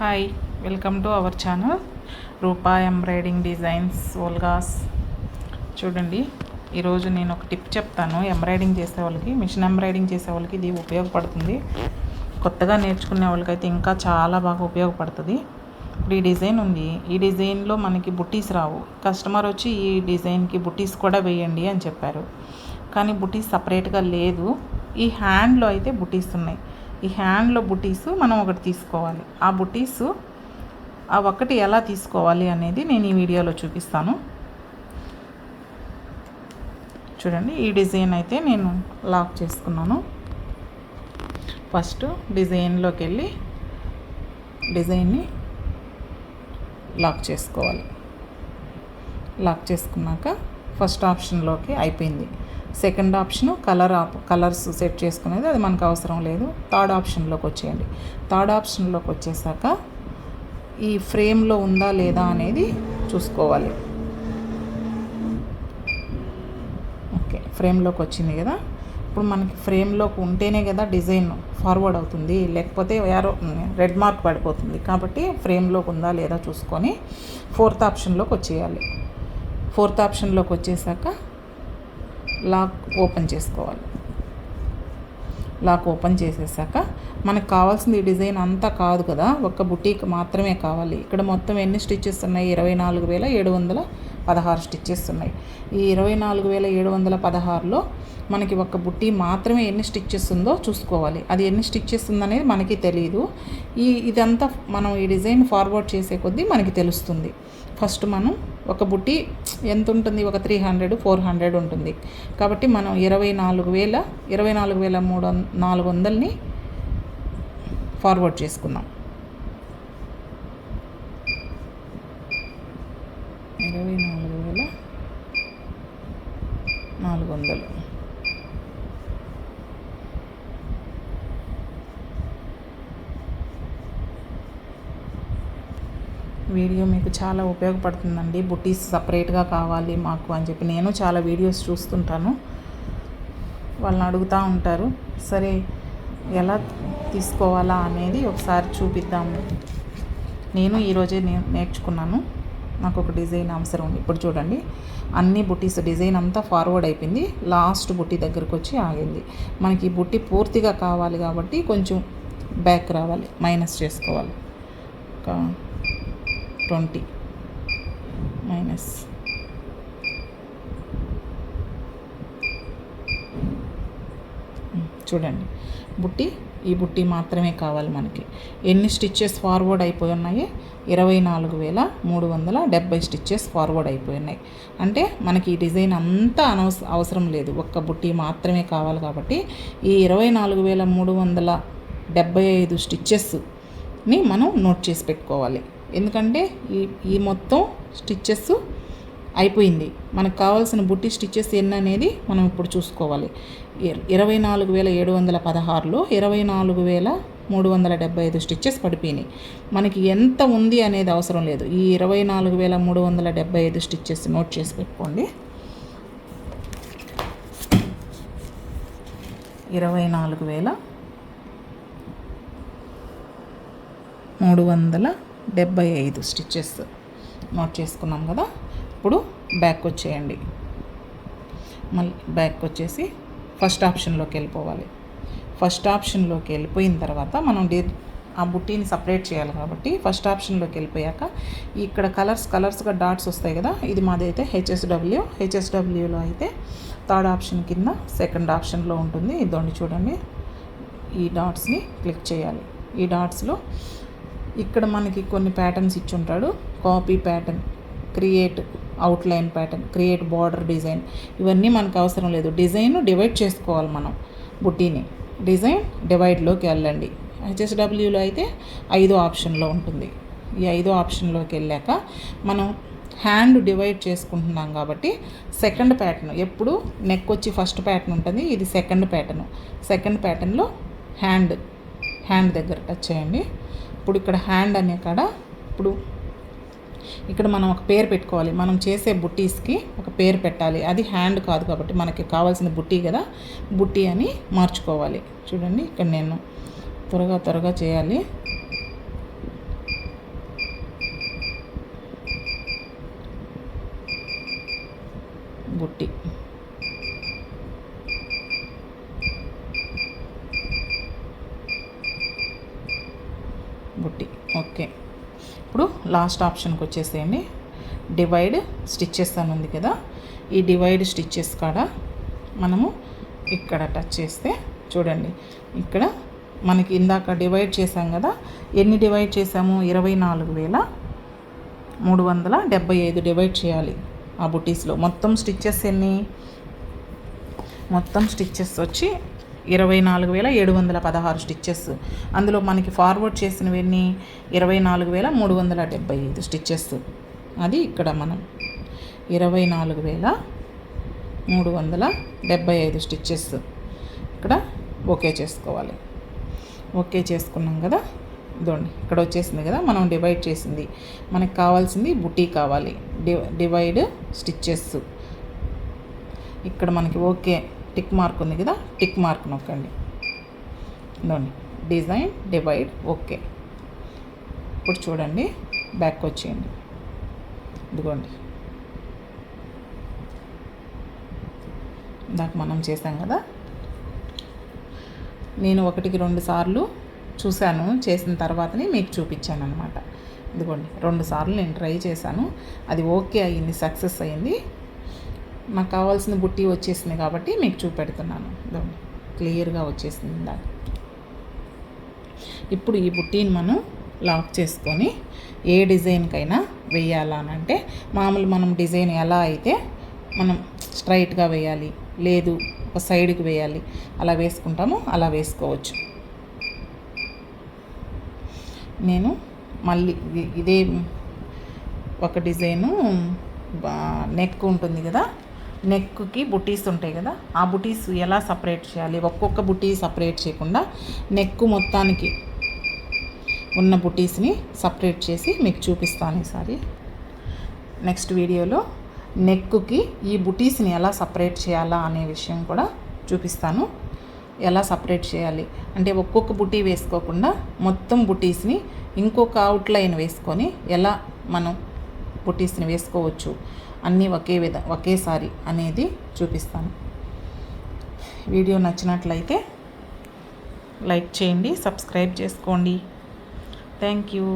Hi welcome to our channel Rupa embroidering designs Olga's చూడండి ఈరోజు నేను ఒక టిప్ చెప్తాను. ఎంబ్రాయిడింగ్ చేసే వాళ్ళకి మిషన్ ఎంబ్రాయిడింగ్ చేసే వాళ్ళకి ఇది ఉపయోగపడుతుంది. కొత్తగా నేర్చుకునే వాళ్ళకైతే ఇంకా చాలా బాగా ఉపయోగపడుతుంది. ఇప్పుడు ఈ డిజైన్ ఉంది. ఈ డిజైన్లో మనకి బుట్టీస్ రావు. కస్టమర్ వచ్చి ఈ డిజైన్కి బుట్టీస్ కూడా వేయండి అని చెప్పారు. కానీ బుట్టీస్ సపరేట్గా లేదు. ఈ హ్యాండ్లో అయితే బుట్టీస్ ఉన్నాయి. ఈ హ్యాండ్లో బుటీస్ మనం ఒకటి తీసుకోవాలి. ఆ బుటీస్ ఆ ఒక్కటి ఎలా తీసుకోవాలి అనేది నేను ఈ వీడియోలో చూపిస్తాను. చూడండి ఈ డిజైన్ అయితే నేను లాక్ చేసుకున్నాను. ఫస్ట్ డిజైన్లోకి వెళ్ళి డిజైన్ని లాక్ చేసుకోవాలి. లాక్ చేసుకున్నాక ఫస్ట్ ఆప్షన్లోకి అయిపోయింది. Second option colour of colours set చేసుకునేది అది మనకు అవసరం లేదు. థర్డ్ ఆప్షన్లోకి వచ్చేయండి. థర్డ్ ఆప్షన్లోకి వచ్చేసాక ఈ ఫ్రేమ్లో ఉందా లేదా అనేది చూసుకోవాలి. ఓకే ఫ్రేమ్లోకి వచ్చింది కదా. ఇప్పుడు మనకి ఫ్రేమ్లోకి ఉంటేనే కదా డిజైన్ ఫార్వర్డ్ అవుతుంది. లేకపోతే యారో రెడ్ మార్క్ పడిపోతుంది. కాబట్టి ఫ్రేమ్లోకి ఉందా లేదా చూసుకొని ఫోర్త్ ఆప్షన్లోకి వచ్చేయాలి. ఫోర్త్ ఆప్షన్లోకి వచ్చేసాక లాక్ ఓపెన్ చేసుకోవాలి. లాక్ ఓపెన్ చేసేసాక మనకు కావాల్సింది డిజైన్ అంతా కాదు కదా. ఒక్క బుటీక్ మాత్రమే కావాలి. ఇక్కడ మొత్తం ఎన్ని స్టిచ్చెస్ ఉన్నాయి? ఇరవై నాలుగు వేల ఏడు వందల పదహారు స్టిచ్చెస్ ఉన్నాయి. ఈ ఇరవై నాలుగు వేల ఏడు వందల పదహారులో మనకి ఒక బుట్టి మాత్రమే ఎన్ని స్టిచ్చెస్ ఉందో చూసుకోవాలి. అది ఎన్ని స్టిచ్చెస్ ఉందనేది మనకి తెలియదు ఈ ఇదంతా మనం ఈ డిజైన్ ఫార్వర్డ్ చేసే కొద్దీ మనకి తెలుస్తుంది. ఫస్ట్ మనం ఒక బుట్టి ఎంత ఉంటుంది ఒక త్రీ హండ్రెడ్ ఫోర్ హండ్రెడ్ ఉంటుంది. కాబట్టి మనం ఇరవై నాలుగు వేల ఇరవై నాలుగు వేల మూడు నాలుగు వందలని ఫార్వర్డ్ చేసుకుందాం ఇరవై నాలుగు వేల నాలుగు వందలు వీడియో మీకు చాలా ఉపయోగపడుతుందండి. బుటీస్ సపరేట్గా కావాలి మాకు అని చెప్పి నేను చాలా వీడియోస్ చూస్తుంటాను. వాళ్ళని అడుగుతూ ఉంటారు. సరే ఎలా తీసుకోవాలా అనేది ఒకసారి చూపిద్దాము నేను ఈరోజే నేర్చుకున్నాను. నాకు ఒక డిజైన్ అవసరం ఉంది. ఇప్పుడు చూడండి. అన్ని బుట్టీస్ డిజైన్ అంతా ఫార్వర్డ్ అయిపోయింది. లాస్ట్ బుట్టి దగ్గరకు వచ్చి ఆగింది. మనకి ఈ బుట్టి పూర్తిగా కావాలి కాబట్టి కొంచెం బ్యాక్ రావాలి. మైనస్ చేసుకోవాలి. ఇంకా ట్వంటీ మైనస్. చూడండి. బుట్టి ఈ బుట్టి మాత్రమే కావాలి మనకి. ఎన్ని స్టిచ్చెస్ ఫార్వర్డ్ అయిపోయి ఉన్నాయి? ఇరవై నాలుగు వేల మూడు వందల డెబ్బై స్టిచ్చెస్ ఫార్వర్డ్ అయిపోయి ఉన్నాయి. అంటే మనకి ఈ డిజైన్ అంతా అనవస అవసరం లేదు. ఒక్క బుట్టి మాత్రమే కావాలి కాబట్టి ఈ ఇరవై నాలుగు వేల మూడు వందల డెబ్బై ఐదు స్టిచ్చెస్ని మనం నోట్ చేసి పెట్టుకోవాలి. ఎందుకంటే ఈ ఈ మొత్తం స్టిచ్చెస్ అయిపోయింది. మనకు కావాల్సిన బుట్టి స్టిచ్చెస్ ఎన్ని అనేది మనం ఇప్పుడు చూసుకోవాలి. ఇరవై నాలుగు వేల ఏడు వందల పదహారులో ఇరవై నాలుగు వేల మూడు వందల డెబ్బై ఐదు స్టిచ్చెస్ పడిపోయినాయి. మనకి ఎంత ఉంది అనేది అవసరం లేదు. ఈ ఇరవై నాలుగు వేల మూడు వందల డెబ్బై ఐదు స్టిచ్చెస్ నోట్ చేసి పెట్టుకోండి. ఇరవై నాలుగు వేల మూడు వందల డెబ్బై ఐదు స్టిచ్చెస్ నోట్ చేసుకున్నాం కదా. ఇప్పుడు బ్యాక్ వచ్చేయండి. మళ్ళీ బ్యాక్ వచ్చేసి ఫస్ట్ ఆప్షన్లోకి వెళ్ళిపోవాలి. ఫస్ట్ ఆప్షన్లోకి వెళ్ళిపోయిన తర్వాత మనం డి ఆ బుట్టీని సపరేట్ చేయాలి కాబట్టి ఫస్ట్ ఆప్షన్లోకి వెళ్ళిపోయాక ఇక్కడ కలర్స్ కలర్స్గా డాట్స్ వస్తాయి కదా. ఇది మాది అయితే హెచ్ఎస్డబ్ల్యూ. హెచ్ఎస్డబ్ల్యూలో అయితే థర్డ్ ఆప్షన్ కింద సెకండ్ ఆప్షన్లో ఉంటుంది. ఇదొండి చూడండి. ఈ డాట్స్ని క్లిక్ చేయాలి. ఈ డాట్స్లో ఇక్కడ మనకి కొన్ని ప్యాటర్న్స్ ఇచ్చి ఉంటాడు copy pattern create outline pattern create border design ఇవన్నీ మనకు అవసరం లేదు. డిజైన్ డివైడ్ చేసుకోవాలి మనం బుట్టీని. డిజైన్ డివైడ్లోకి వెళ్ళండి. హెచ్ఎస్డబ్ల్యూలో అయితే ఐదో ఆప్షన్లో ఉంటుంది. ఈ ఐదో ఆప్షన్లోకి వెళ్ళాక మనం హ్యాండ్ డివైడ్ చేసుకుంటున్నాం కాబట్టి సెకండ్ ప్యాటర్న్ ఎప్పుడు నెక్ వచ్చి ఫస్ట్ ప్యాటర్న్ ఉంటుంది. ఇది సెకండ్ ప్యాటర్న్ సెకండ్ ప్యాటర్న్లో హ్యాండ్ హ్యాండ్ దగ్గర టచ్ చేయండి. ఇప్పుడు ఇక్కడ హ్యాండ్ అనే కాడ ఇప్పుడు ఇక్కడ మనం ఒక పేరు పెట్టుకోవాలి. మనం చేసే బుట్టీస్కి ఒక పేరు పెట్టాలి. అది హ్యాండ్ కాదు కాబట్టి మనకి కావాల్సిన బుట్టీ కదా బుట్టీ అని మార్చుకోవాలి. చూడండి ఇక్కడ నేను త్వరగా త్వరగా చేయాలి. బుట్టి. లాస్ట్ ఆప్షన్కి వచ్చేసేయండి. డివైడ్ స్టిచ్చెస్ అని ఉంది కదా. ఈ డివైడ్ స్టిచ్చెస్ కాడ మనము ఇక్కడ టచ్ చేస్తే చూడండి. ఇక్కడ మనకి ఇందాక డివైడ్ చేసాం కదా. ఎన్ని డివైడ్ చేసాము ఇరవై నాలుగు వేల మూడు వందల డెబ్బై ఐదు డివైడ్ చేయాలి ఆ బుటీస్లో. మొత్తం స్టిచ్చెస్ ఎన్ని? మొత్తం స్టిచ్చెస్ వచ్చి ఇరవై నాలుగు వేల ఏడు వందల పదహారు స్టిచ్చెస్. అందులో మనకి ఫార్వర్డ్ చేసినవన్నీ ఇరవై నాలుగు వేల మూడు వందల డెబ్బై ఐదు స్టిచ్చెస్. అది ఇక్కడ మనం ఇరవై నాలుగు వేల మూడు వందల డెబ్బై ఐదు స్టిచ్చెస్ ఇక్కడ ఓకే చేసుకోవాలి. ఓకే చేసుకున్నాం కదా? ఇదండి ఇక్కడ వచ్చేసింది కదా? మనం డివైడ్ చేసింది. మనకు కావాల్సింది బుటీ కావాలి. Divide stitches. ఇక్కడ మనకి ఓకే టిక్ మార్క్ ఉంది కదా టిక్ మార్క్ నొక్కండి. ఇదండి డిజైన్ డివైడ్ ఓకే. ఇప్పుడు చూడండి బ్యాక్ వచ్చేయండి. ఇదిగోండి. ఇందాక మనం చేసాం కదా నేను ఒకటికి రెండు సార్లు చూశాను చేసిన తర్వాతనే మీకు చూపించాను అనమాట ఇదిగోండి రెండు సార్లు నేను ట్రై చేశాను. అది ఓకే అయ్యింది సక్సెస్ అయ్యింది నాకు కావాల్సిన బుట్టి వచ్చేసింది కాబట్టి మీకు చూపెడుతున్నాను. క్లియర్గా వచ్చేసింది ఇందాక. ఇప్పుడు ఈ బుట్టీని మనం లాక్ చేసుకొని ఏ డిజైన్కైనా వేయాలనంటే మామూలు మనం డిజైన్ ఎలా అయితే మనం స్ట్రైట్గా వేయాలి లేదు ఒక సైడ్కి వేయాలి అలా వేసుకుంటాము అలా వేసుకోవచ్చు. నేను మళ్ళీ ఇదే ఒక డిజైను నెక్ ఉంటుంది కదా నెక్కి బుటీస్ ఉంటాయి కదా ఆ బుటీస్ ఎలా సపరేట్ చేయాలి? ఒక్కొక్క బుటీ సపరేట్ చేయకుండా నెక్ మొత్తానికి ఉన్న బుటీస్ని సపరేట్ చేసి మీకు చూపిస్తాను ఈసారి. నెక్స్ట్ వీడియోలో నెక్కుకి ఈ బుటీస్ని ఎలా సపరేట్ చేయాలా అనే విషయం కూడా చూపిస్తాను. ఎలా సపరేట్ చేయాలి? అంటే ఒక్కొక్క బుటీ వేసుకోకుండా మొత్తం బుటీస్ని ఇంకొక అవుట్లైన్ వేసుకొని ఎలా మనం బుటీస్ని వేసుకోవచ్చు? అన్నీ ఒకే విధ ఒకేసారి అనేది చూపిస్తాను. వీడియో నచ్చినట్లయితే లైక్ చేయండి సబ్స్క్రైబ్ చేసుకోండి. Thank you.